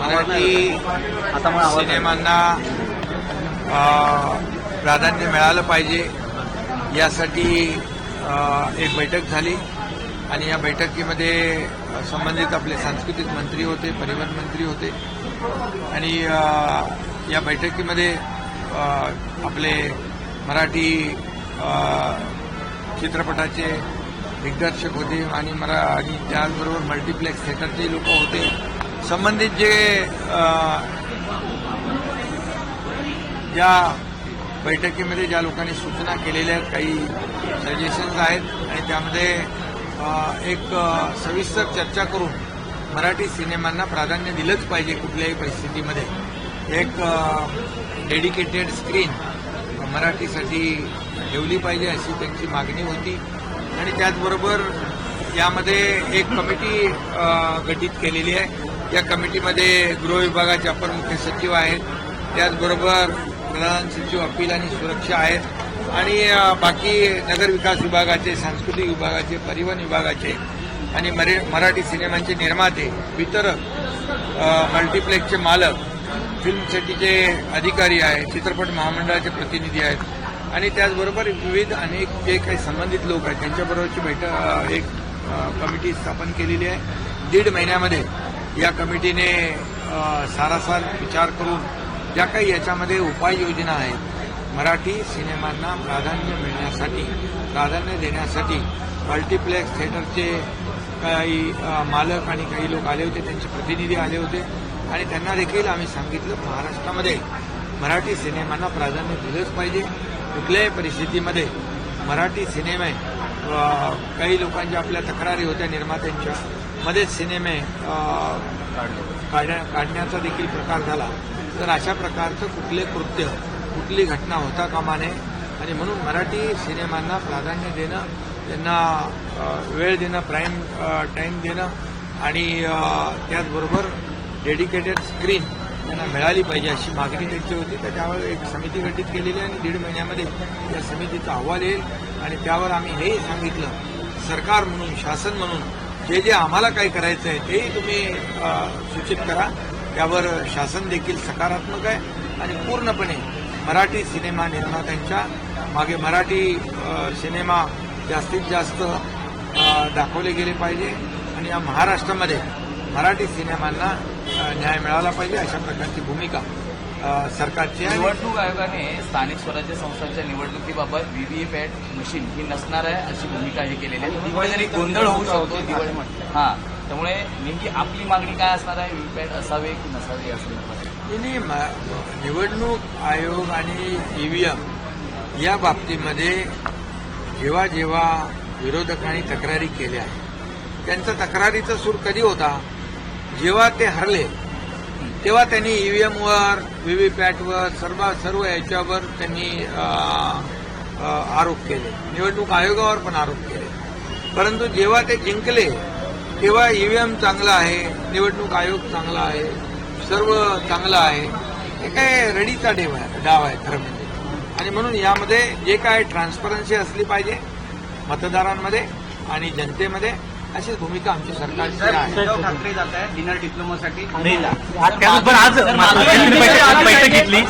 मराठी सिनेमांना प्राधान्य मिळालं पाहिजे. यासाठी एक बैठक झाली आणि या बैठकीमध्ये संबंधित आपले सांस्कृतिक मंत्री होते परिवहन मंत्री होते आणि या बैठकीमध्ये आपले मराठी चित्रपटाचे दिग्दर्शक होते आणि मरा आणि त्याचबरोबर मल्टिप्लेक्स थिएटरचे लोक होते. संबंधित जे ज्या बैठकीमध्ये ज्या लोकांनी सूचना केलेल्या आहेत काही सजेशन्स आहेत आणि त्यामध्ये एक सविस्तर चर्चा करून मराठी सिनेमांना प्राधान्य दिलंच पाहिजे कुठल्याही परिस्थितीमध्ये. एक डेडिकेटेड स्क्रीन मराठीसाठी ठेवली पाहिजे अशी त्यांची मागणी होती. आणि त्याचबरोबर यामध्ये एक कमिटी गठीत केलेली आहे. या कमिटीमध्ये गृहविभागाचे अपर मुख्य सचिव आहेत. त्याचबरोबर प्रधान सचिव अपील आणि सुरक्षा आहेत. आणि बाकी नगर विकास विभागाचे सांस्कृतिक विभागाचे परिवहन विभागाचे आणि मरे- मराठी सिनेमांचे निर्माते वितरक मल्टिप्लेक्सचे मालक फिल्म सिटीचे अधिकारी आहेत चित्रपट महामंडळाचे प्रतिनिधी आहेत. आणि त्याचबरोबर विविध अनेक जे काही संबंधित लोक आहेत त्यांच्याबरोबरची बैठक एक कमिटी स्थापन केलेली आहे. दीड महिन्यामध्ये या कमिटीने सारासार विचार करून ज्या काही याच्यामध्ये उपाययोजना आहेत मराठी सिनेमांना प्राधान्य मिळण्यासाठी प्राधान्य देण्यासाठी मल्टिप्लेक्स थिएटरचे काही मालक आणि काही लोक आले होते त्यांचे प्रतिनिधी आले होते. आणि त्यांना देखील आम्ही सांगितलं महाराष्ट्रामध्ये मराठी सिनेमांना प्राधान्य दिलंच पाहिजे. कुठल्याही परिस्थितीमध्ये मराठी सिनेमे काही लोकांच्या आपल्या तक्रारी होत्या निर्मात्यांच्या. मध्येच सिनेमे काढण्या- काढण्याचा देखील प्रकार झाला. तर अशा प्रकारचं कुठले कृत्य कुठली घटना होता कामा नये. आणि म्हणून मराठी सिनेमांना प्राधान्य देणं त्यांना वेळ देणं प्राईम टाईम देणं आणि त्याचबरोबर डेडिकेटेड स्क्रीन त्यांना मिळाली पाहिजे अशी मागणी त्यांची होती. तर त्यावर एक समिती गठीत केलेली आहे आणि दीड महिन्यामध्ये या समितीचा अहवाल येईल. आणि त्यावर आम्ही हेही सांगितलं सरकार म्हणून शासन म्हणून जे जे आम्हाला काय करायचं आहे तेही तुम्ही सूचित करा. त्यावर शासन देखील सकारात्मक आहे. आणि पूर्णपणे मराठी सिनेमा निर्मात्यांच्या मागे मराठी सिनेमा जास्तीत जास्त दाखवले गेले पाहिजे. आणि या महाराष्ट्रामध्ये मराठी सिनेमांना न्याय मिळाला पाहिजे अशा प्रकारची भूमिका सरकारची आहे. निवडणूक आयोगाने स्थानिक स्वराज्य संस्थांच्या निवडणुकीबाबत व्हीव्हीपॅट मशीन ही नसणार आहे अशी भूमिका हे केलेली आहे. दिवाळी गोंधळ होऊ शकतो दिवाळी हा त्यामुळे नेमकी आपली मागणी काय असणार आहे? व्हीव्हीपॅट असावे की नसावे असं निवडणूक आयोग आणि ईव्हीएम या बाबतीमध्ये जेव्हा जेव्हा विरोधकांनी तक्रारी केल्या त्यांचा तक्रारीचा सूर कधी होता? जेव्हा ते हरले तेव्हा त्यांनी ईव्हीएमवर व्हीव्हीपॅटवर सर्व सर्व याच्यावर त्यांनी आरोप केले. निवडणूक आयोगावर पण आरोप केले. परंतु जेव्हा ते जिंकले तेव्हा ईव्हीएम चांगला आहे निवडणूक आयोग चांगला आहे सर्व चांगलं आहे. हे काय रडीचा डेव आहे डाव आहे खरं म्हणजे. आणि म्हणून यामध्ये जे काय ट्रान्सपरन्सी असली पाहिजे मतदारांमध्ये आणि जनतेमध्ये अशीच भूमिका आमची सरकारची आहे उद्धव ठाकरे जात आहेत डिनर डिप्लोमासाठी आज बैठक घेतली